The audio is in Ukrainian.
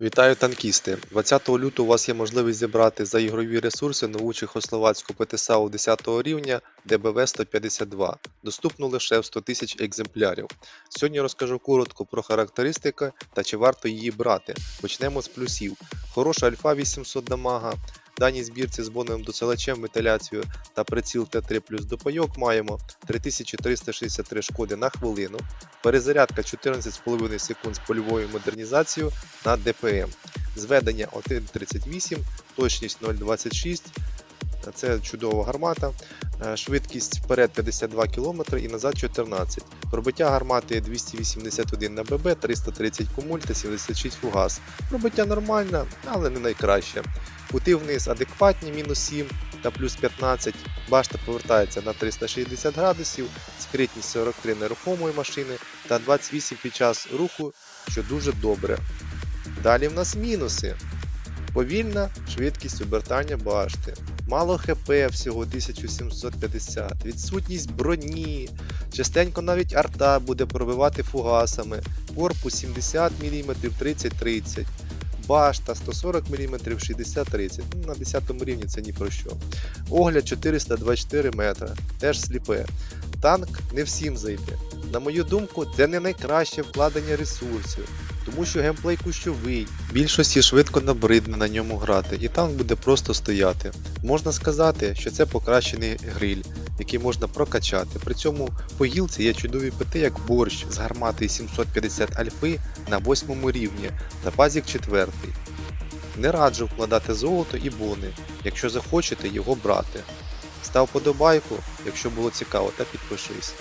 Вітаю танкісти! 20 лютого у вас є можливість зібрати за ігрові ресурси нову чехословацьку ПТСАУ 10 рівня ДБВ-152, доступно лише в 100 тисяч екземплярів. Сьогодні розкажу коротко про характеристики та чи варто її брати. Почнемо з плюсів. Хороша альфа 800 дамага, в даній збірці з боновим досилачем, вентиляцією та приціл Т3 плюс допайок маємо 3363 шкоди на хвилину, перезарядка 14,5 секунд з польовою модернізацією на ДПМ. Зведення 1.38, точність 0.26. Це чудова гармата. Е, Швидкість вперед 52 км і назад 14 Пробиття гармати 281 на ББ, 330 кумуль та 76 фугас. Пробиття нормальне, але не найкраще. Кути вниз адекватні, мінус 7 та плюс 15. Башта повертається на 360 градусів, скритність 43 нерухомої машини та 28 під час руху, що дуже добре. Далі в нас мінуси. Повільна швидкість обертання башти. Мало ХП всього 1750, відсутність броні. Частенько навіть арта буде пробивати фугасами. Корпус 70 мм 30-30. Башта 140 мм 60-30. Ну, на 10 рівні це ні про що. Огляд 424 метра. Теж сліпе. Танк не всім зайде. На мою думку, це не найкраще вкладення ресурсів тому що геймплей кущовий, більшості швидко набридне на ньому грати, і танк буде просто стояти. Можна сказати, що це покращений гриль, який можна прокачати. При цьому по гілці є чудові ПТ, як борщ з гармати 750 альфи на 8 рівні та пазік 4. Не раджу вкладати золото і бони, якщо захочете його брати. Став подобайку, якщо було цікаво, та підпишись.